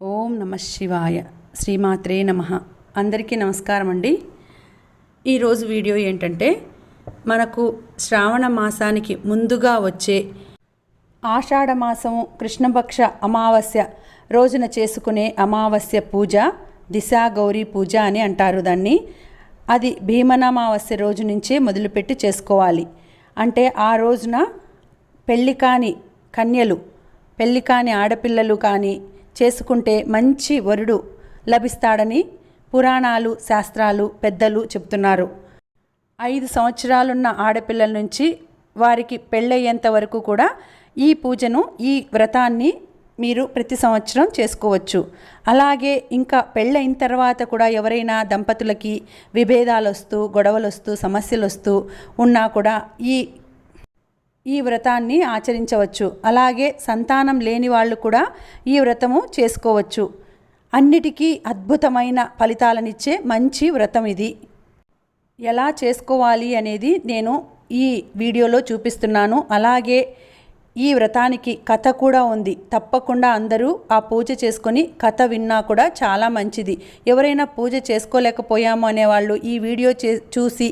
ఓం నమ శివాయ. శ్రీమాత్రే నమ. అందరికీ నమస్కారం అండి. ఈరోజు వీడియో ఏంటంటే మనకు శ్రావణ మాసానికి ముందుగా వచ్చే ఆషాఢ మాసము కృష్ణపక్ష అమావాస్య రోజున చేసుకునే అమావాస్య పూజ దిశా గౌరీ పూజ అని అంటారు దాన్ని. అది భీమనామావాస్య రోజు నుంచే మొదలుపెట్టి చేసుకోవాలి. అంటే ఆ రోజున పెళ్ళి కాని కన్యలు పెళ్ళి కాని ఆడపిల్లలు కానీ చేసుకుంటే మంచి వరుడు లభిస్తాడని పురాణాలు శాస్త్రాలు పెద్దలు చెబుతున్నారు. ఐదు సంవత్సరాలున్న ఆడపిల్లల నుంచి వారికి పెళ్ళయ్యేంత వరకు కూడా ఈ పూజను ఈ వ్రతాన్ని మీరు ప్రతి సంవత్సరం చేసుకోవచ్చు. అలాగే ఇంకా పెళ్ళైన తర్వాత కూడా ఎవరైనా దంపతులకి విభేదాలు వస్తూ గొడవలు వస్తూ సమస్యలు వస్తూ ఉన్నా కూడా ఈ ఈ వ్రతాన్ని ఆచరించవచ్చు. అలాగే సంతానం లేని వాళ్ళు కూడా ఈ వ్రతము చేసుకోవచ్చు. అన్నిటికీ అద్భుతమైన ఫలితాలనిచ్చే మంచి వ్రతం ఇది. ఎలా చేసుకోవాలి అనేది నేను ఈ వీడియోలో చూపిస్తున్నాను. అలాగే ఈ వ్రతానికి కథ కూడా ఉంది. తప్పకుండా అందరూ ఆ పూజ చేసుకొని కథ విన్నా కూడా చాలా మంచిది. ఎవరైనా పూజ చేసుకోలేకపోయాము అనేవాళ్ళు ఈ వీడియో చే చూసి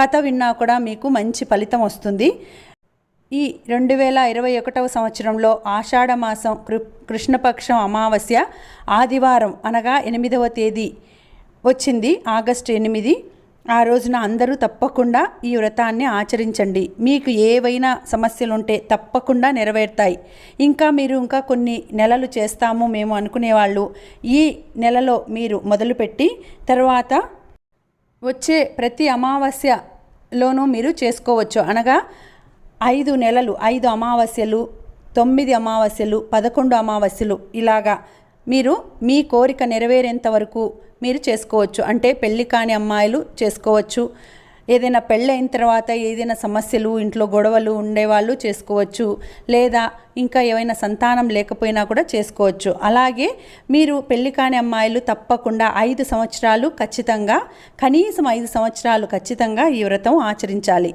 కథ విన్నా కూడా మీకు మంచి ఫలితం వస్తుంది. ఈ రెండు వేల ఇరవై ఒకటవ సంవత్సరంలో ఆషాఢమాసం కృ కృష్ణపక్షం అమావాస్య ఆదివారం అనగా ఎనిమిదవ తేదీ వచ్చింది ఆగస్టు ఎనిమిది. ఆ రోజున అందరూ తప్పకుండా ఈ వ్రతాన్ని ఆచరించండి. మీకు ఏవైనా సమస్యలుంటే తప్పకుండా నెరవేరుతాయి. ఇంకా మీరు ఇంకా కొన్ని నెలలు చేస్తాము మేము అనుకునేవాళ్ళు. ఈ నెలలో మీరు మొదలుపెట్టి తర్వాత వచ్చే ప్రతి అమావాస్యలోనూ మీరు చేసుకోవచ్చు. అనగా ఐదు నెలలు ఐదు అమావాస్యలు తొమ్మిది అమావాస్యలు పదకొండు అమావాస్యలు ఇలాగా మీరు మీ కోరిక నెరవేరేంత వరకు మీరు చేసుకోవచ్చు. అంటే పెళ్ళి కాని అమ్మాయిలు చేసుకోవచ్చు. ఏదైనా పెళ్ళైన తర్వాత ఏదైనా సమస్యలు ఇంట్లో గొడవలు ఉండేవాళ్ళు చేసుకోవచ్చు. లేదా ఇంకా ఏమైనా సంతానం లేకపోయినా కూడా చేసుకోవచ్చు. అలాగే మీరు పెళ్ళి కాని అమ్మాయిలు తప్పకుండా ఐదు సంవత్సరాలు ఖచ్చితంగా కనీసం ఐదు సంవత్సరాలు ఖచ్చితంగా ఈ వ్రతం ఆచరించాలి.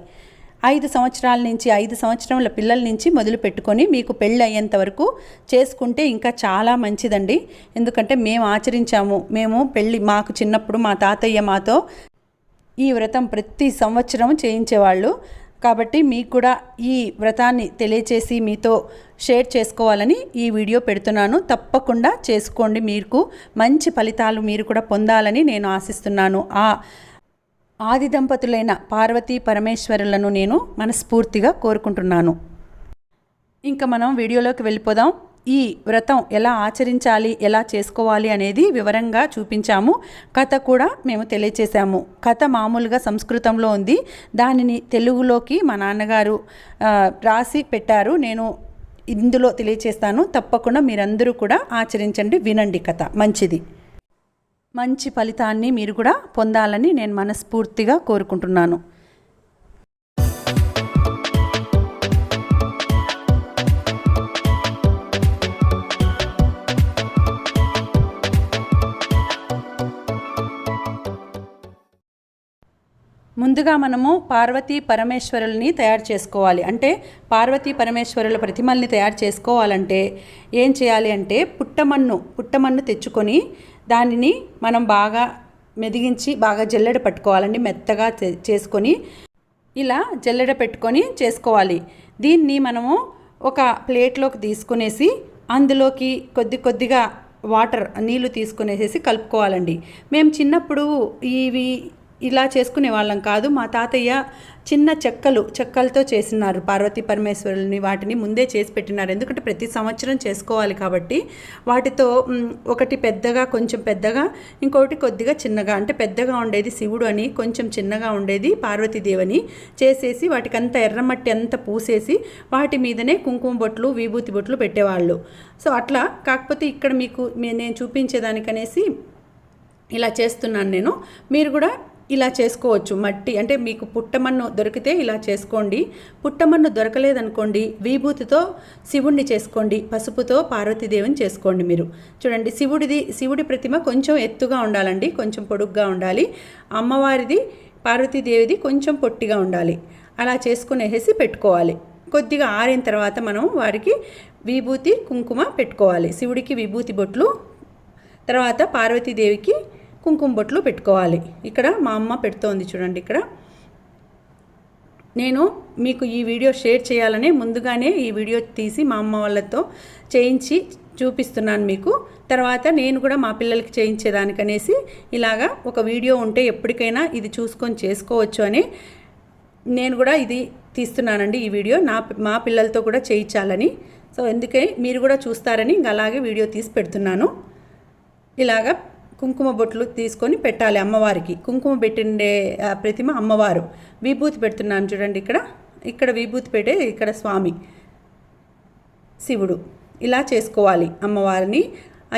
ఐదు సంవత్సరాల నుంచి ఐదు సంవత్సరముల పిల్లల నుంచి మొదలు పెట్టుకొని మీకు పెళ్ళి అయ్యేంత వరకు చేసుకుంటే ఇంకా చాలా మంచిదండి. ఎందుకంటే మేము ఆచరించాము మేము పెళ్ళి మాకు చిన్నప్పుడు మా తాతయ్య మాతో ఈ వ్రతం ప్రతి సంవత్సరం చేయించేవాళ్ళు. కాబట్టి మీకు కూడా ఈ వ్రతాన్ని తెలియచేసి మీతో షేర్ చేసుకోవాలని ఈ వీడియో పెడుతున్నాను. తప్పకుండా చేసుకోండి. మీకు మంచి ఫలితాలు మీరు కూడా పొందాలని నేను ఆశిస్తున్నాను. ఆ ఆది దంపతులైన పార్వతీ పరమేశ్వరులను నేను మనస్ఫూర్తిగా కోరుకుంటున్నాను. ఇంకా మనం వీడియోలోకి వెళ్ళిపోదాం. ఈ వ్రతం ఎలా ఆచరించాలి ఎలా చేసుకోవాలి అనేది వివరంగా చూపించాము. కథ కూడా మేము తెలియచేశాము. కథ మామూలుగా సంస్కృతంలో ఉంది. దానిని తెలుగులోకి మా నాన్నగారు రాసి పెట్టారు. నేను ఇందులో తెలియచేస్తాను. తప్పకుండా మీరందరూ కూడా ఆచరించండి. వినండి కథ. మంచిది. మంచి ఫలితాన్ని మీరు కూడా పొందాలని నేను మనస్ఫూర్తిగా కోరుకుంటున్నాను. ముందుగా మనము పార్వతీ పరమేశ్వరుల్ని తయారు చేసుకోవాలి. అంటే పార్వతీ పరమేశ్వరుల ప్రతిమల్ని తయారు చేసుకోవాలంటే ఏం చేయాలి అంటే పుట్టమన్ను పుట్టమన్ను తెచ్చుకొని దానిని మనం బాగా మెదిగించి బాగా జల్లెడ పట్టుకోవాలండి. మెత్తగా చే- చేసుకొని ఇలా జల్లెడ పెట్టుకొని చేసుకోవాలి. దీన్ని మనము ఒక ప్లేట్లోకి తీసుకునేసి అందులోకి కొద్ది కొద్దిగా వాటర్ నీళ్ళు తీసుకునేసేసి కలుపుకోవాలండి. మేము చిన్నప్పుడు ఇవి ఇలా చేసుకునే వాళ్ళం కాదు. మా తాతయ్య చిన్న చెక్కలు చెక్కలతో చేసినారు. పార్వతీ పరమేశ్వరుని వాటిని ముందే చేసి పెట్టినారు. ఎందుకంటే ప్రతి సంవత్సరం చేసుకోవాలి కాబట్టి వాటితో ఒకటి పెద్దగా కొంచెం పెద్దగా ఇంకొకటి కొద్దిగా చిన్నగా. అంటే పెద్దగా ఉండేది శివుడు అని కొంచెం చిన్నగా ఉండేది పార్వతీదేవని చేసేసి వాటికంతా ఎర్రమట్టి అంతా పూసేసి వాటి మీదనే కుంకుమ బొట్లు విభూతి బొట్లు పెట్టేవాళ్ళు. సో అట్లా కాకపోతే ఇక్కడ మీకు నేను చూపించేదానికనేసి ఇలా చేస్తున్నాను నేను. మీరు కూడా ఇలా చేసుకోవచ్చు. మట్టి అంటే మీకు పుట్టమన్ను దొరికితే ఇలా చేసుకోండి. పుట్టమన్ను దొరకలేదనుకోండి విభూతితో శివుణ్ణి చేసుకోండి పసుపుతో పార్వతీదేవిని చేసుకోండి మీరు. చూడండి శివుడిది శివుడి ప్రతిమ కొంచెం ఎత్తుగా ఉండాలండి కొంచెం పొడుగ్గా ఉండాలి. అమ్మవారిది పార్వతీదేవిది కొంచెం పొట్టిగా ఉండాలి. అలా చేసుకునేసి పెట్టుకోవాలి. కొద్దిగా ఆరిన తర్వాత మనం వారికి విభూతి కుంకుమ పెట్టుకోవాలి. శివుడికి విభూతి బొట్లు తర్వాత పార్వతీదేవికి కుంకుమ బొట్లు పెట్టుకోవాలి. ఇక్కడ మా అమ్మ పెడుతోంది చూడండి ఇక్కడ. నేను మీకు ఈ వీడియో షేర్ చేయాలనే ముందుగానే ఈ వీడియో తీసి మా అమ్మ వాళ్ళతో చేయించి చూపిస్తున్నాను మీకు. తర్వాత నేను కూడా మా పిల్లలకి చేయించేదానికనేసి ఇలాగా ఒక వీడియో ఉంటే ఎప్పటికైనా ఇది చూసుకొని చేసుకోవచ్చు అని నేను కూడా ఇది తీస్తున్నానండి ఈ వీడియో. నా మా పిల్లలతో కూడా చేయించాలని. సో అందుకే మీరు కూడా చూస్తారని ఇంకా అలాగే వీడియో తీసి పెడుతున్నాను. ఇలాగా కుంకుమ బొట్లు తీసుకొని పెట్టాలి అమ్మవారికి. కుంకుమ పెట్టిండే ప్రతిమ అమ్మవారు. విభూతి పెడుతున్నాను చూడండి ఇక్కడ. ఇక్కడ విభూతి పెట్టే ఇక్కడ స్వామి శివుడు. ఇలా చేసుకోవాలి అమ్మవారిని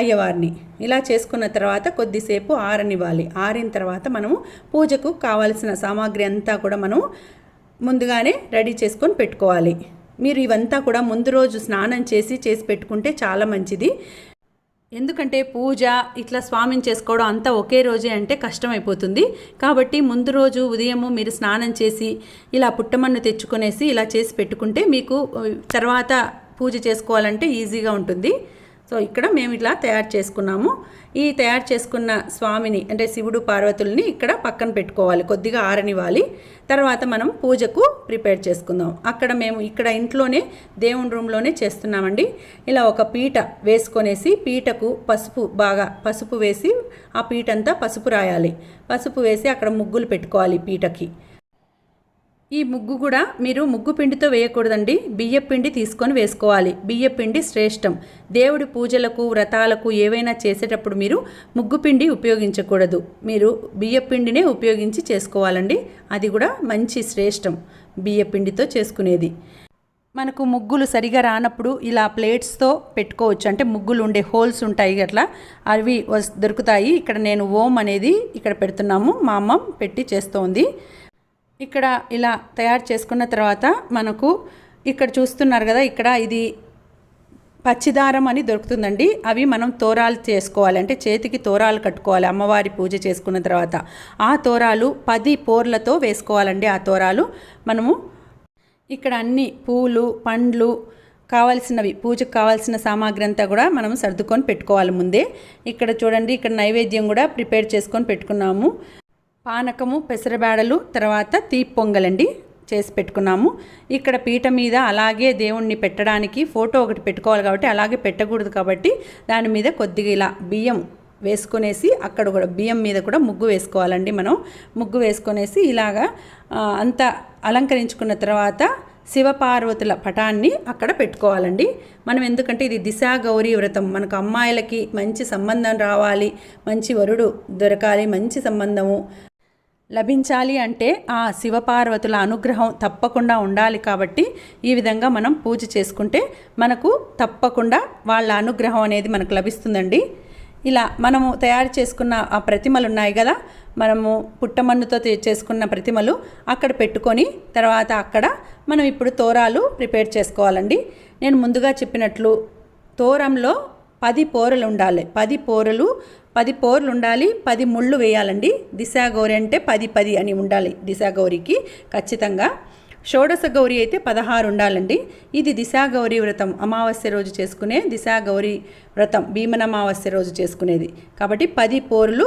అయ్యవారిని. ఇలా చేసుకున్న తర్వాత కొద్దిసేపు ఆరనివ్వాలి. ఆరిన తర్వాత మనము పూజకు కావాల్సిన సామాగ్రి అంతా కూడా మనము ముందుగానే రెడీ చేసుకొని పెట్టుకోవాలి. మీరు ఇవంతా కూడా ముందు రోజు స్నానం చేసి చేసి పెట్టుకుంటే చాలా మంచిది. ఎందుకంటే పూజ ఇట్లా స్వామిని చేసుకోవడం అంతా ఒకే రోజే అంటే కష్టమైపోతుంది. కాబట్టి ముందు రోజు ఉదయము మీరు స్నానం చేసి ఇలా పుట్టమన్ను తెచ్చుకునేసి ఇలా చేసి పెట్టుకుంటే మీకు తర్వాత పూజ చేసుకోవాలంటే ఈజీగా ఉంటుంది. సో ఇక్కడ మేము ఇలా తయారు చేసుకున్నాము. ఈ తయారు చేసుకున్న స్వామిని అంటే శివుడు పార్వతుల్ని ఇక్కడ పక్కన పెట్టుకోవాలి. కొద్దిగా ఆరనివ్వాలి. తర్వాత మనం పూజకు ప్రిపేర్ చేసుకుందాం. అక్కడ మేము ఇక్కడ ఇంట్లోనే దేవుని రూమ్లోనే చేస్తున్నామండి. ఇలా ఒక పీట వేసుకొనేసి పీటకు పసుపు బాగా పసుపు వేసి ఆ పీట అంతా పసుపు రాయాలి. పసుపు వేసి అక్కడ ముగ్గులు పెట్టుకోవాలి పీటకి. ఈ ముగ్గు కూడా మీరు ముగ్గు పిండితో వేయకూడదండి. బియ్య పిండి తీసుకొని వేసుకోవాలి. బియ్య పిండి శ్రేష్టం. దేవుడి పూజలకు వ్రతాలకు ఏవైనా చేసేటప్పుడు మీరు ముగ్గు పిండి ఉపయోగించకూడదు. మీరు బియ్య పిండినే ఉపయోగించి చేసుకోవాలండి. అది కూడా మంచి శ్రేష్టం. బియ్య పిండితో చేసుకునేది. మనకు ముగ్గులు సరిగా రానప్పుడు ఇలా ప్లేట్స్తో పెట్టుకోవచ్చు. అంటే ముగ్గులు ఉండే హోల్స్ ఉంటాయి అట్లా అవి దొరుకుతాయి. ఇక్కడ నేను ఓం అనేది ఇక్కడ పెడుతున్నాము. మా అమ్మ పెట్టి చేస్తోంది. ఇక్కడ ఇలా తయారు చేసుకున్న తర్వాత మనకు ఇక్కడ చూస్తున్నారు కదా ఇక్కడ ఇది పచ్చిదారం అని దొరుకుతుందండి. అవి మనం తోరాలు చేసుకోవాలి. అంటే చేతికి తోరాలు కట్టుకోవాలి. అమ్మవారి పూజ చేసుకున్న తర్వాత ఆ తోరాలు పది పోర్లతో వేసుకోవాలండి. ఆ తోరాలు మనము ఇక్కడ అన్ని పూలు పండ్లు కావాల్సినవి పూజకు కావాల్సిన సామాగ్రి అంతా కూడా మనం సర్దుకొని పెట్టుకోవాలి ముందే. ఇక్కడ చూడండి ఇక్కడ నైవేద్యం కూడా ప్రిపేర్ చేసుకొని పెట్టుకున్నాము. పానకము పెసరబేడలు తర్వాత తీపి పొంగలండి చేసి పెట్టుకున్నాము. ఇక్కడ పీట మీద అలాగే దేవుణ్ణి పెట్టడానికి ఫోటో ఒకటి పెట్టుకోవాలి కాబట్టి అలాగే పెట్టకూడదు కాబట్టి దాని మీద కొద్దిగా ఇలా బియ్యం వేసుకునేసి అక్కడ కూడా బియ్యం మీద కూడా ముగ్గు వేసుకోవాలండి మనం. ముగ్గు వేసుకొనేసి ఇలాగా అంత అంతా అలంకరించుకున్న తర్వాత శివపార్వతుల పటాన్ని అక్కడ పెట్టుకోవాలండి. మనం ఎందుకంటే ఇది దిశా గౌరీ వ్రతం. మనకు అమ్మాయిలకి మంచి సంబంధం రావాలి మంచి వరుడు దొరకాలి మంచి సంబంధము. లభించాలి అంటే ఆ శివపార్వతుల అనుగ్రహం తప్పకుండా ఉండాలి కాబట్టి ఈ విధంగా మనం పూజ చేసుకుంటే మనకు తప్పకుండా వాళ్ళ అనుగ్రహం అనేది మనకు లభిస్తుందండి. ఇలా మనము తయారు చేసుకున్న ఆ ప్రతిమలు ఉన్నాయి కదా మనము పుట్టమన్నుతో చేసుకున్న ప్రతిమలు అక్కడ పెట్టుకొని తర్వాత అక్కడ మనం ఇప్పుడు తోరాలు ప్రిపేర్ చేసుకోవాలండి. నేను ముందుగా చెప్పినట్లు తోరంలో పది పోరలు ఉండాలి. పది పోరలు పది పోర్లు ఉండాలి పది ముళ్ళు వేయాలండి. దిశాగౌరి అంటే పది పది అని ఉండాలి దిశా గౌరికి ఖచ్చితంగా. షోడశ గౌరి అయితే పదహారు ఉండాలండి. ఇది దిశా గౌరీ వ్రతం. అమావాస్య రోజు చేసుకునే దిశా గౌరీ వ్రతం భీమనమావాస్య రోజు చేసుకునేది. కాబట్టి పది పోరులు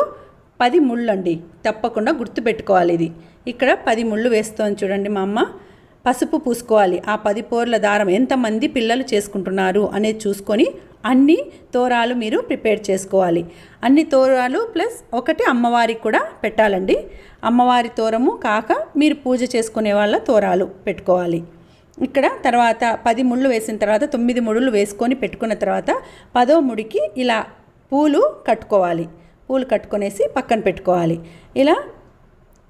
పది ముళ్ళు అండి తప్పకుండా గుర్తుపెట్టుకోవాలి ఇది. ఇక్కడ పది ముళ్ళు వేస్తోంది చూడండి మా అమ్మ. పసుపు పూసుకోవాలి. ఆ పది పోర్ల దారం ఎంతమంది పిల్లలు చేసుకుంటున్నారు అనేది చూసుకొని అన్ని తోరాలు మీరు ప్రిపేర్ చేసుకోవాలి. అన్ని తోరాలు ప్లస్ ఒకటి అమ్మవారికి కూడా పెట్టాలండి. అమ్మవారి తోరము కాక మీరు పూజ చేసుకునే వాళ్ళ తోరాలు పెట్టుకోవాలి. ఇక్కడ తర్వాత పది ముళ్ళు వేసిన తర్వాత తొమ్మిది ముడులు వేసుకొని పెట్టుకున్న తర్వాత పదో ముడికి ఇలా పూలు కట్టుకోవాలి. పూలు కట్టుకొనేసి పక్కన పెట్టుకోవాలి. ఇలా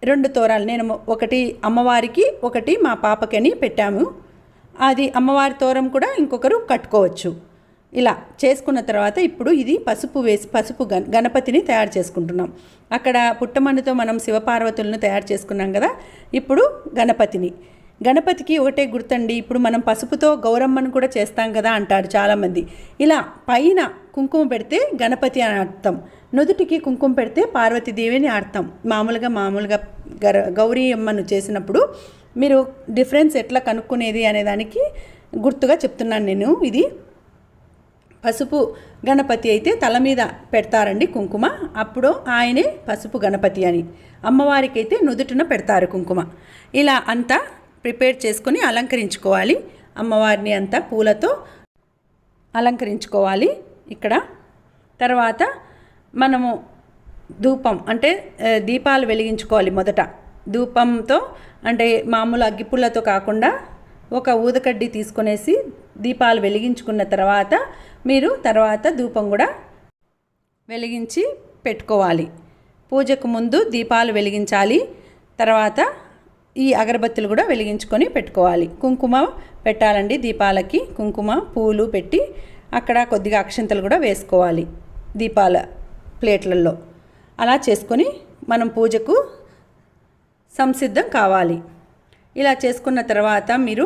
రెండు తోరాలు. నేను ఒకటి అమ్మవారికి ఒకటి మా పాపకని పెట్టాము. అది అమ్మవారి తోరం కూడా ఇంకొకరు కట్టుకోవచ్చు. ఇలా చేసుకున్న తర్వాత ఇప్పుడు ఇది పసుపు వేసి పసుపు గణ గణపతిని తయారు చేసుకుంటున్నాం. అక్కడ పుట్టమన్నుతో మనం శివపార్వతులను తయారు చేసుకున్నాం కదా ఇప్పుడు గణపతిని. గణపతికి ఒకటే గుర్తండి ఇప్పుడు మనం పసుపుతో గౌరమ్మను కూడా చేస్తాం కదా అంటారు చాలామంది. ఇలా పైన కుంకుమ పెడితే గణపతి అని అర్థం నుదుటికి కుంకుమ పెడితే పార్వతీదేవి అని అర్థం. మామూలుగా మామూలుగా గర గౌరీ అమ్మను చేసినప్పుడు మీరు డిఫరెన్స్ ఎట్లా కనుక్కునేది అనే దానికి గుర్తుగా చెప్తున్నాను నేను. ఇది పసుపు గణపతి అయితే తల మీద పెడతారండి కుంకుమ అప్పుడు ఆయనే పసుపు గణపతి అని. అమ్మవారికి అయితే నుదుటిన పెడతారు కుంకుమ. ఇలా అంతా ప్రిపేర్ చేసుకొని అలంకరించుకోవాలి. అమ్మవారిని అంతా పూలతో అలంకరించుకోవాలి. ఇక్కడ తర్వాత మనము ధూపం అంటే దీపాలు వెలిగించుకోవాలి మొదట. ధూపంతో అంటే మామూలు అగ్గిపుల్లతో కాకుండా ఒక ఊదకడ్డి తీసుకొనేసి దీపాలు వెలిగించుకున్న తర్వాత మీరు తర్వాత ధూపం కూడా వెలిగించి పెట్టుకోవాలి. పూజకు ముందు దీపాలు వెలిగించాలి. తర్వాత ఈ అగరబత్తులు కూడా వెలిగించుకొని పెట్టుకోవాలి. కుంకుమ పెట్టాలండి దీపాలకి. కుంకుమ పూలు పెట్టి అక్కడ కొద్దిగా అక్షంతలు కూడా వేసుకోవాలి దీపాల ప్లేట్లలో. అలా చేసుకొని మనం పూజకు సంసిద్ధం కావాలి. ఇలా చేసుకున్న తర్వాత మీరు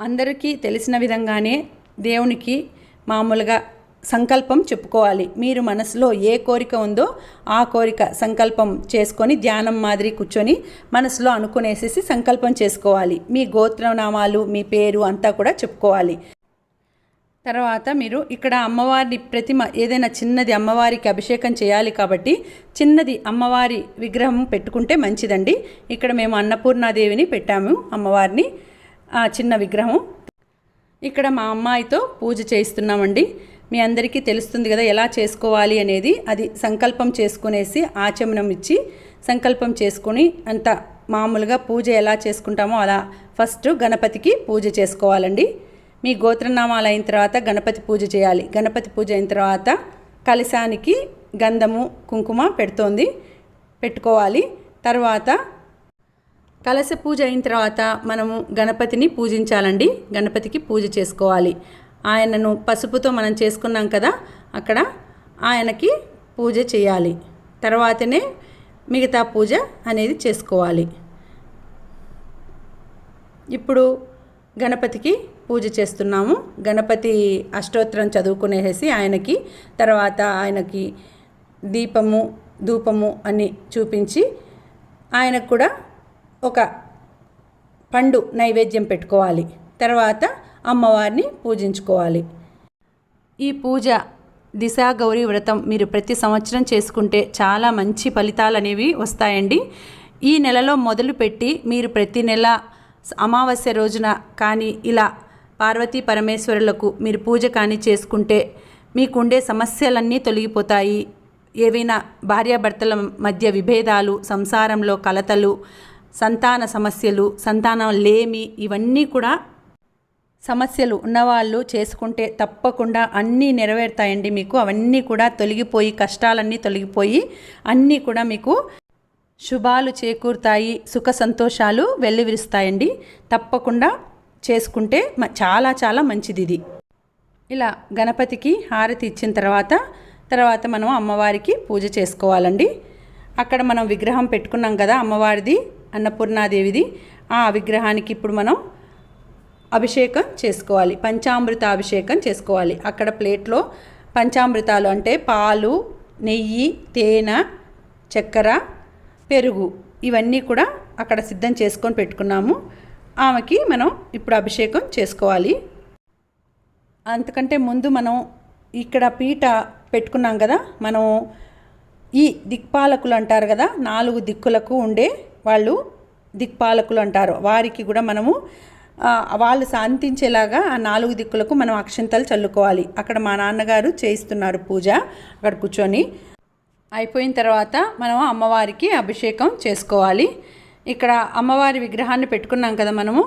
అందరికీ తెలిసిన విధంగానే దేవునికి మామూలుగా సంకల్పం చెప్పుకోవాలి. మీరు మనసులో ఏ కోరిక ఉందో ఆ కోరిక సంకల్పం చేసుకొని ధ్యానం మాదిరి కూర్చొని మనసులో అనుకునేసేసి సంకల్పం చేసుకోవాలి. మీ గోత్రనామాలు మీ పేరు అంతా కూడా చెప్పుకోవాలి. తర్వాత మీరు ఇక్కడ అమ్మవారి ప్రతిమ ఏదైనా చిన్నది అమ్మవారికి అభిషేకం చేయాలి కాబట్టి చిన్నది అమ్మవారి విగ్రహం పెట్టుకుంటే మంచిదండి. ఇక్కడ మేము అన్నపూర్ణాదేవిని పెట్టాము అమ్మవారిని ఆ చిన్న విగ్రహం. ఇక్కడ మా అమ్మాయితో పూజ చేయిస్తున్నామండి. మీ అందరికీ తెలుస్తుంది కదా ఎలా చేసుకోవాలి అనేది. అది సంకల్పం చేసుకునేసి ఆచమనం ఇచ్చి సంకల్పం చేసుకుని అంత మామూలుగా పూజ ఎలా చేసుకుంటామో అలా ఫస్ట్ గణపతికి పూజ చేసుకోవాలండి. మీ గోత్రనామాలు అయిన తర్వాత గణపతి పూజ చేయాలి. గణపతి పూజ అయిన తర్వాత కలశానికి గంధము కుంకుమ పెడుతోంది. పెట్టుకోవాలి. తర్వాత కలశ పూజ అయిన తర్వాత మనము గణపతిని పూజించాలండి. గణపతికి పూజ చేసుకోవాలి. ఆయనను పసుపుతో మనం చేసుకున్నాం కదా అక్కడ ఆయనకి పూజ చేయాలి. తర్వాతనే మిగతా పూజ అనేది చేసుకోవాలి. ఇప్పుడు గణపతికి పూజ చేస్తున్నాము. గణపతి అష్టోత్తరం చదువుకునేసి ఆయనకి తర్వాత ఆయనకి దీపము ధూపము అని చూపించి ఆయనకు కూడా ఒక పండు నైవేద్యం పెట్టుకోవాలి. తర్వాత అమ్మవారిని పూజించుకోవాలి. ఈ పూజ దిశా గౌరీ వ్రతం మీరు ప్రతి సంవత్సరం చేసుకుంటే చాలా మంచి ఫలితాలు అనేవి వస్తాయండి. ఈ నెలలో మొదలుపెట్టి మీరు ప్రతి నెల అమావాస్య రోజున కానీ ఇలా పార్వతీ పరమేశ్వరులకు మీరు పూజ కానీ చేసుకుంటే మీకుండే సమస్యలన్నీ తొలగిపోతాయి. ఏవైనా భార్యాభర్తల మధ్య విభేదాలు సంసారంలో కలతలు సంతాన సమస్యలు సంతానం లేమి ఇవన్నీ కూడా సమస్యలు ఉన్నవాళ్ళు చేసుకుంటే తప్పకుండా అన్నీ నెరవేరుతాయండి మీకు. అవన్నీ కూడా తొలగిపోయి కష్టాలన్నీ తొలగిపోయి అన్నీ కూడా మీకు శుభాలు చేకూరుతాయి సుఖ సంతోషాలు వెల్లివిరుస్తాయండి. తప్పకుండా చేసుకుంటే చాలా చాలా మంచిది ఇది ఇలా గణపతికి హారతి ఇచ్చిన తర్వాత తర్వాత మనం అమ్మవారికి పూజ చేసుకోవాలండి. అక్కడ మనం విగ్రహం పెట్టుకున్నాం కదా అమ్మవారిది అన్నపూర్ణాదేవిది. ఆ విగ్రహానికి ఇప్పుడు మనం అభిషేకం చేసుకోవాలి. పంచామృత అభిషేకం చేసుకోవాలి. అక్కడ ప్లేట్లో పంచామృతాలు అంటే పాలు నెయ్యి తేనె చక్కెర పెరుగు ఇవన్నీ కూడా అక్కడ సిద్ధం చేసుకొని పెట్టుకున్నాము. ఆమెకి మనం ఇప్పుడు అభిషేకం చేసుకోవాలి. అంతకంటే ముందు మనం ఇక్కడ పీట పెట్టుకున్నాం కదా మనం ఈ దిక్పాలకులు అంటారు కదా నాలుగు దిక్కులకు ఉండే వాళ్ళు దిక్పాలకులు అంటారు. వారికి కూడా మనము వాళ్ళు శాంతించేలాగా ఆ నాలుగు దిక్కులకు మనం అక్షంతలు చల్లుకోవాలి. అక్కడ మా నాన్నగారు చేయిస్తున్నారు పూజ. అక్కడ కూర్చొని అయిపోయిన తర్వాత మనం అమ్మవారికి అభిషేకం చేసుకోవాలి. ఇక్కడ అమ్మవారి విగ్రహాన్ని పెట్టుకున్నాం కదా మనము.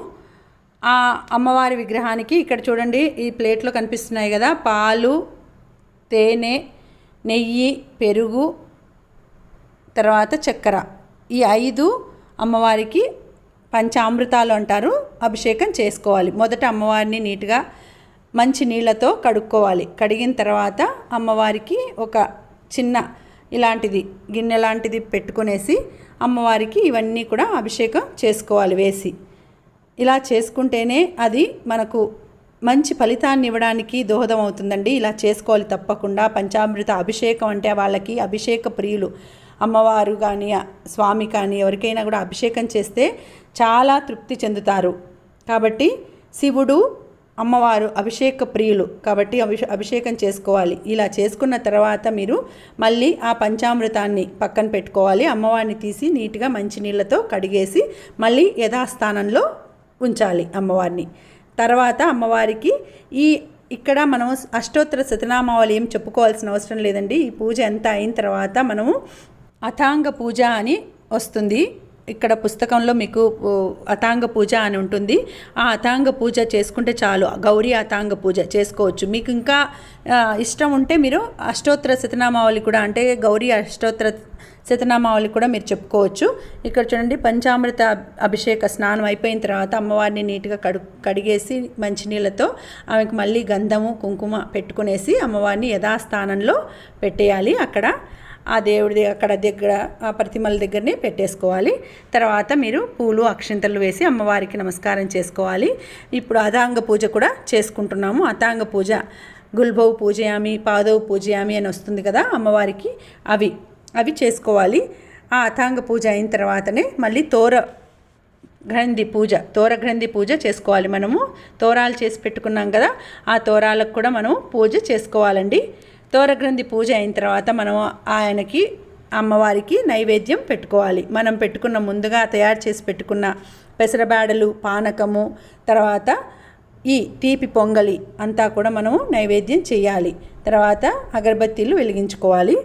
ఆ అమ్మవారి విగ్రహానికి ఇక్కడ చూడండి ఈ ప్లేట్లో కనిపిస్తున్నాయి కదా. పాలు తేనె నెయ్యి పెరుగు తర్వాత చక్కెర. ఈ ఐదు అమ్మవారికి పంచామృతాలు అంటారు. అభిషేకం చేసుకోవాలి. మొదట అమ్మవారిని నీట్గా మంచి నీళ్ళతో కడుక్కోవాలి. కడిగిన తర్వాత అమ్మవారికి ఒక చిన్న ఇలాంటిది గిన్నె లాంటిది పెట్టుకునేసి అమ్మవారికి ఇవన్నీ కూడా అభిషేకం చేసుకోవాలి వేసి. ఇలా చేసుకుంటేనే అది మనకు మంచి ఫలితాన్ని ఇవ్వడానికి దోహదం అవుతుందండి. ఇలా చేసుకోవాలి తప్పకుండా. పంచామృత అభిషేకం అంటే వాళ్ళకి అభిషేక ప్రియులు. అమ్మవారు కానీ స్వామి కానీ ఎవరికైనా కూడా అభిషేకం చేస్తే చాలా తృప్తి చెందుతారు. కాబట్టి శివుడు అమ్మవారు అభిషేక ప్రియులు కాబట్టి అభిషే అభిషేకం చేసుకోవాలి. ఇలా చేసుకున్న తర్వాత మీరు మళ్ళీ ఆ పంచామృతాన్ని పక్కన పెట్టుకోవాలి. అమ్మవారిని తీసి నీట్గా మంచినీళ్ళతో కడిగేసి మళ్ళీ యథాస్థానంలో ఉంచాలి అమ్మవారిని. తర్వాత అమ్మవారికి ఈ ఇక్కడ మనం అష్టోత్తర శతనామావళి ఏం చెప్పుకోవాల్సిన అవసరం లేదండి. ఈ పూజ ఎంత అయిన తర్వాత మనము అథాంగ పూజ అని వస్తుంది. ఇక్కడ పుస్తకంలో మీకు అథాంగ పూజ అని ఉంటుంది. ఆ అథాంగ పూజ చేసుకుంటే చాలు. గౌరీ అథాంగ పూజ చేసుకోవచ్చు. మీకు ఇంకా ఇష్టం ఉంటే మీరు అష్టోత్తర శతనామావళి కూడా అంటే గౌరీ అష్టోత్తర శతనామావళి కూడా మీరు చెప్పుకోవచ్చు. ఇక్కడ చూడండి పంచామృత అభిషేక స్నానం అయిపోయిన తర్వాత అమ్మవారిని నీట్గా కడు కడిగేసి మంచినీళ్ళతో ఆమెకు మళ్ళీ గంధము కుంకుమ పెట్టుకునేసి అమ్మవారిని యథాస్థానంలో పెట్టేయాలి. అక్కడ ఆ దేవుడి అక్కడ దగ్గర ఆ ప్రతిమల దగ్గరనే పెట్టేసుకోవాలి. తర్వాత మీరు పూలు అక్షింతలు వేసి అమ్మవారికి నమస్కారం చేసుకోవాలి. ఇప్పుడు అథాంగ పూజ కూడా చేసుకుంటున్నాము. అథాంగ పూజ గుల్బౌ పూజయామి పాదౌ పూజయామి అని వస్తుంది కదా అమ్మవారికి అవి అవి చేసుకోవాలి. ఆ అథాంగ పూజ అయిన తర్వాతనే మళ్ళీ తోర గ్రంథి పూజ తోర గ్రంథి పూజ చేసుకోవాలి మనము. తోరాలు చేసి పెట్టుకున్నాం కదా ఆ తోరాలకు కూడా మనం పూజ చేసుకోవాలండి. తోరగ్రంథి పూజ అయిన తర్వాత మనం ఆయనకి అమ్మవారికి నైవేద్యం పెట్టుకోవాలి. మనం పెట్టుకున్న ముందుగా తయారు చేసి పెట్టుకున్న పెసరబేడలు పానకము తర్వాత ఈ తీపి పొంగలి అంతా కూడా మనము నైవేద్యం చేయాలి. తర్వాత అగరబత్తీలు వెలిగించుకోవాలి.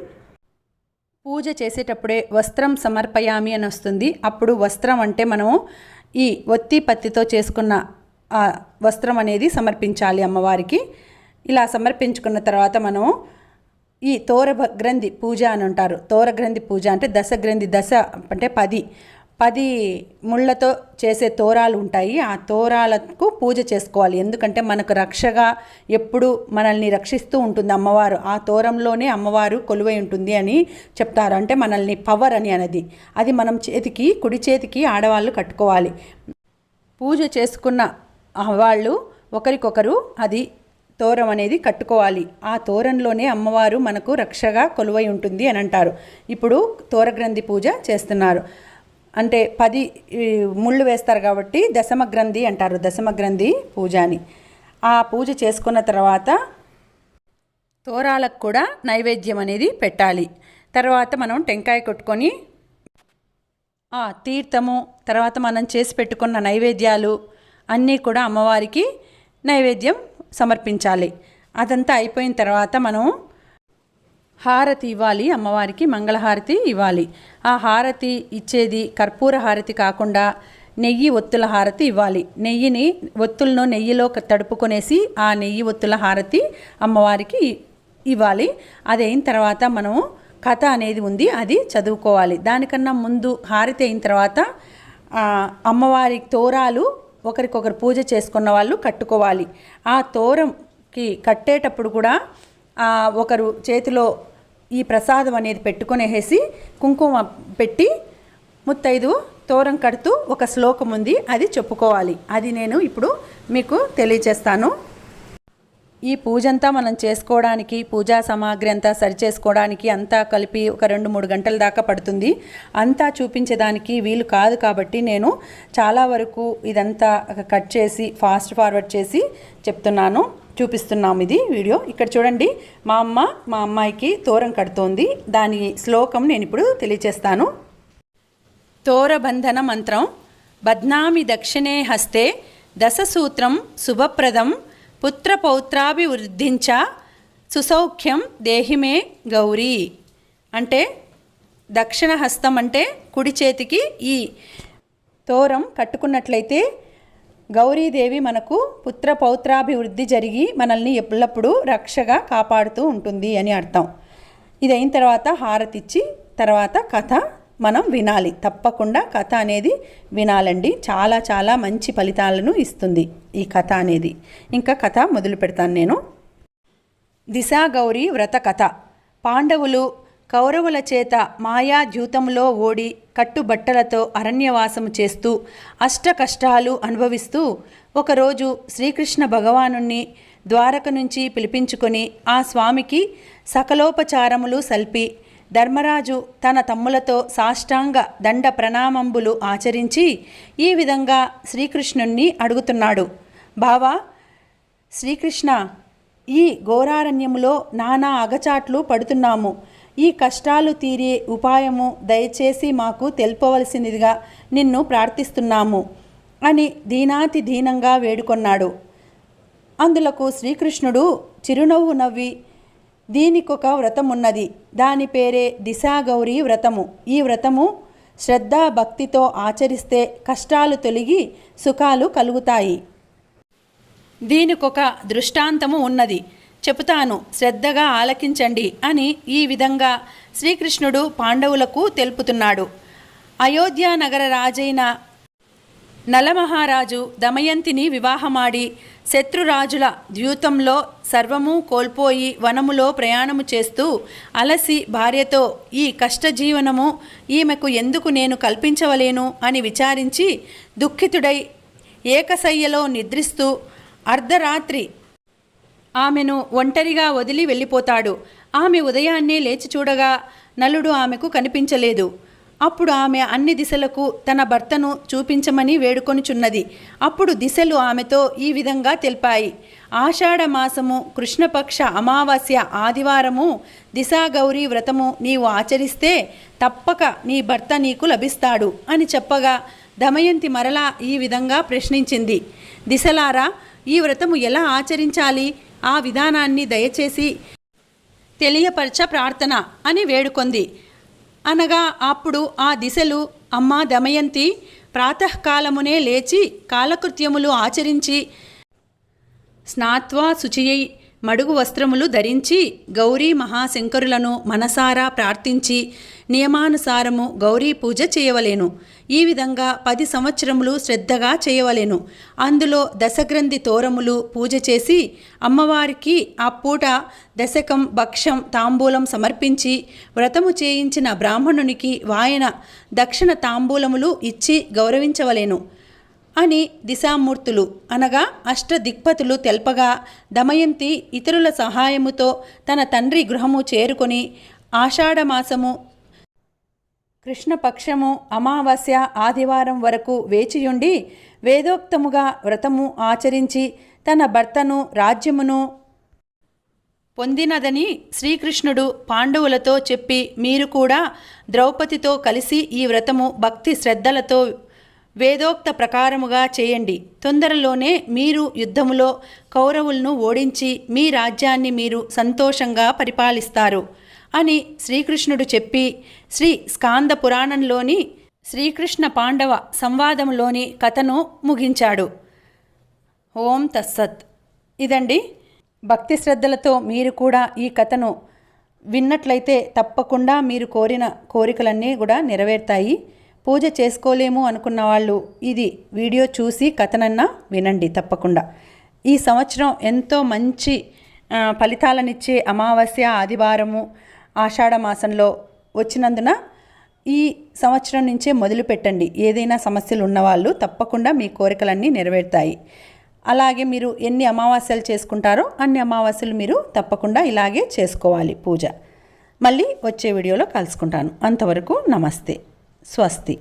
పూజ చేసేటప్పుడే వస్త్రం సమర్పయామి అని వస్తుంది. అప్పుడు వస్త్రం అంటే మనము ఈ ఒత్తి పత్తితో చేసుకున్న వస్త్రం అనేది సమర్పించాలి అమ్మవారికి. ఇలా సమర్పించుకున్న తర్వాత మనం ఈ తోర గ్రంథి పూజ అని అంటారు. తోర గ్రంథి పూజ అంటే దశ గ్రంథి దశ అంటే పది. పది ముళ్ళతో చేసే తోరాలు ఉంటాయి. ఆ తోరాలకు పూజ చేసుకోవాలి. ఎందుకంటే మనకు రక్షగా ఎప్పుడు మనల్ని రక్షిస్తూ ఉంటుంది అమ్మవారు. ఆ తోరంలోనే అమ్మవారు కొలువై ఉంటుంది అని చెప్తారు. అంటే మనల్ని పవర్ అని అనేది. అది మనం చేతికి కుడి చేతికి ఆడవాళ్ళు కట్టుకోవాలి. పూజ చేసుకున్న వాళ్ళు ఒకరికొకరు అది తోరం అనేది కట్టుకోవాలి. ఆ తోరంలోనే అమ్మవారు మనకు రక్షగా కొలువై ఉంటుంది అని అంటారు. ఇప్పుడు తోరగ్రంథి పూజ చేస్తున్నారు. అంటే పది ముళ్ళు వేస్తారు కాబట్టి దశమగ్రంథి అంటారు దశమగ్రంథి పూజ అని. ఆ పూజ చేసుకున్న తర్వాత తోరాలకు కూడా నైవేద్యం అనేది పెట్టాలి. తర్వాత మనం టెంకాయ కొట్టుకొని ఆ తీర్థము తర్వాత మనం చేసి పెట్టుకున్న నైవేద్యాలు అన్నీ కూడా అమ్మవారికి నైవేద్యం సమర్పించాలి. అదంతా అయిపోయిన తర్వాత మనం హారతి ఇవ్వాలి అమ్మవారికి మంగళహారతి ఇవ్వాలి. ఆ హారతి ఇచ్చేది కర్పూర హారతి కాకుండా నెయ్యి ఒత్తుల హారతి ఇవ్వాలి. నెయ్యిని ఒత్తులను నెయ్యిలో తడుపుకొనేసి ఆ నెయ్యి ఒత్తుల హారతి అమ్మవారికి ఇవ్వాలి. అది అయిన తర్వాత మనం కథ అనేది ఉంది అది చదువుకోవాలి. దానికన్నా ముందు హారతి అయిన తర్వాత అమ్మవారి తోరాలు ఒకరికొకరు పూజ చేసుకున్న వాళ్ళు కట్టుకోవాలి. ఆ తోరంకి కట్టేటప్పుడు కూడా ఒకరు చేతిలో ఈ ప్రసాదం అనేది పెట్టుకునేసి కుంకుమ పెట్టి ముత్తైదు తోరం కడుతూ ఒక శ్లోకం ఉంది అది చెప్పుకోవాలి. అది నేను ఇప్పుడు మీకు తెలియచేస్తాను. ఈ పూజ అంతా మనం చేసుకోవడానికి పూజా సామాగ్రి అంతా సరి చేసుకోవడానికి అంతా కలిపి ఒక రెండు మూడు గంటల దాకా పడుతుంది. అంతా చూపించేదానికి వీలు కాదు కాబట్టి నేను చాలా వరకు ఇదంతా కట్ చేసి ఫాస్ట్ ఫార్వర్డ్ చేసి చెప్తున్నాను. చూపిస్తున్నాం ఇది వీడియో. ఇక్కడ చూడండి మా అమ్మ మా అమ్మాయికి తోరం కడుతోంది. దాని శ్లోకం నేను ఇప్పుడు తెలియచేస్తాను. తోరబంధన మంత్రం బద్నామి దక్షిణే హస్తే దశసూత్రం శుభప్రదం పుత్రపౌత్రాభివృద్ధించ సుసౌఖ్యం దేహిమే గౌరీ. అంటే దక్షిణ హస్తం అంటే కుడి చేతికి ఈ తోరం కట్టుకున్నట్లయితే గౌరీదేవి మనకు పుత్ర పౌత్రాభివృద్ధి జరిగి మనల్ని ఎల్లప్పుడూ రక్షగా కాపాడుతూ ఉంటుంది అని అర్థం. ఇది అయిన తర్వాత హారతిచ్చి తర్వాత కథ మనం వినాలి. తప్పకుండా కథ అనేది వినాలండి. చాలా చాలా మంచి ఫలితాలను ఇస్తుంది ఈ కథ అనేది. ఇంకా కథ మొదలు పెడతాను నేను. దిశాగౌరి వ్రత కథ. పాండవులు కౌరవుల చేత మాయా జూతంలో ఓడి కట్టుబట్టలతో అరణ్యవాసము చేస్తూ అష్ట కష్టాలు అనుభవిస్తూ ఒకరోజు శ్రీకృష్ణ భగవానుణ్ణి ద్వారక నుంచి పిలిపించుకొని ఆ స్వామికి సకలోపచారములు సల్పి ధర్మరాజు తన తమ్ములతో సాష్టాంగ దండ ప్రణామంబులు ఆచరించి ఈ విధంగా శ్రీకృష్ణుణ్ణి అడుగుతున్నాడు. బావా శ్రీకృష్ణ ఈ ఘోరారణ్యములో నానా అగచాట్లు పడుతున్నాము. ఈ కష్టాలు తీరే ఉపాయము దయచేసి మాకు తెలుపవలసినదిగా నిన్ను ప్రార్థిస్తున్నాము అని దీనాతి దీనంగా వేడుకొన్నాడు. అందులకు శ్రీకృష్ణుడు చిరునవ్వు నవ్వి దీనికొక వ్రతం ఉన్నది దాని పేరే దిశాగౌరీ వ్రతము. ఈ వ్రతము శ్రద్ధ భక్తితో ఆచరిస్తే కష్టాలు తొలగి సుఖాలు కలుగుతాయి. దీనికొక దృష్టాంతము ఉన్నది. చెబుతాను శ్రద్ధగా ఆలకించండి అని ఈ విధంగా శ్రీకృష్ణుడు పాండవులకు తెలుపుతున్నాడు. అయోధ్య నగర రాజైన నలమహారాజు దమయంతిని వివాహమాడి శత్రురాజుల ద్యూతంలో సర్వము కోల్పోయి వనములో ప్రయాణము చేస్తూ అలసి భార్యతో ఈ కష్టజీవనము ఈమెకు ఎందుకు నేను కల్పించవలేను? అని విచారించి దుఃఖితుడై ఏకశయ్యలో నిద్రిస్తూ అర్ధరాత్రి ఆమెను ఒంటరిగా వదిలి వెళ్ళిపోతాడు. ఆమె ఉదయాన్నే లేచి చూడగా నలుడు ఆమెకు కనిపించలేదు. అప్పుడు ఆమె అన్ని దిశలకు తన భర్తను చూపించమని వేడుకొనుచున్నది. అప్పుడు దిశలు ఆమెతో ఈ విధంగా తెలిపాయి. ఆషాఢ మాసము కృష్ణపక్ష అమావాస్య ఆదివారము దిశాగౌరి వ్రతము నీవు ఆచరిస్తే తప్పక నీ భర్త నీకు లభిస్తాడు అని చెప్పగా దమయంతి మరలా ఈ విధంగా ప్రశ్నించింది. దిశలారా ఈ వ్రతము ఎలా ఆచరించాలి? ఆ విధానాన్ని దయచేసి తెలియపరచ ప్రార్థన అని వేడుకొంది. అనగా అప్పుడు ఆ దిశలు అమ్మా దమయంతి ప్రాతకాలమునే లేచి కాలకృత్యములు ఆచరించి స్నాత్వా శుచియై మడుగు వస్త్రములు ధరించి గౌరీ మహాశంకరులను మనసారా ప్రార్థించి నియమానుసారము గౌరీ పూజ చేయవలేను. ఈ విధంగా పది సంవత్సరములు శ్రద్ధగా చేయవలెను. అందులో దశగ్రంథి తోరములు పూజ చేసి అమ్మవారికి ఆ పూట దశకం భక్ష్యం తాంబూలం సమర్పించి వ్రతము చేయించిన బ్రాహ్మణునికి వాయన దక్షిణ తాంబూలములు ఇచ్చి గౌరవించవలెను. అని దిశామూర్తులు అనగా అష్టదిక్పతులు తెల్పగా దమయంతి ఇతరుల సహాయముతో తన తండ్రి గృహము చేరుకొని ఆషాఢమాసము కృష్ణపక్షము అమావాస్య ఆదివారం వరకు వేచియుండి వేదోక్తముగా వ్రతము ఆచరించి తన భర్తను రాజ్యమును పొందినదని శ్రీకృష్ణుడు పాండవులతో చెప్పి మీరు కూడా ద్రౌపదితో కలిసి ఈ వ్రతము భక్తి శ్రద్ధలతో వేదోక్త ప్రకారముగా చేయండి. తొందరలోనే మీరు యుద్ధములో కౌరవులను ఓడించి మీ రాజ్యాన్ని మీరు సంతోషంగా పరిపాలిస్తారు అని శ్రీకృష్ణుడు చెప్పి శ్రీ స్కాంద పురాణంలోని శ్రీకృష్ణ పాండవ సంవాదంలోని కథను ముగించాడు. ఓం తస్సత్ ఇదండి. భక్తి శ్రద్ధలతో మీరు కూడా ఈ కథను విన్నట్లయితే తప్పకుండా మీరు కోరిన కోరికలన్నీ కూడా నెరవేరుతాయి. పూజ చేసుకోలేము అనుకున్న వాళ్ళు ఇది వీడియో చూసి కథనన్నా వినండి తప్పకుండా. ఈ సంవత్సరం ఎంతో మంచి ఫలితాలనిచ్చే అమావాస్య ఆదివారము ఆషాఢ మాసంలో వచ్చినందున ఈ సంవత్సరం నుంచే మొదలు పెట్టండి. ఏదైనా సమస్యలు ఉన్నవాళ్ళు తప్పకుండా మీ కోరికలన్నీ నెరవేరుతాయి. అలాగే మీరు ఎన్ని అమావాస్యలు చేసుకుంటారో అన్ని అమావాస్యలు మీరు తప్పకుండా ఇలాగే చేసుకోవాలి పూజ. మళ్ళీ వచ్చే వీడియోలో కలుసుకుంటాను. అంతవరకు నమస్తే. స్వస్తి.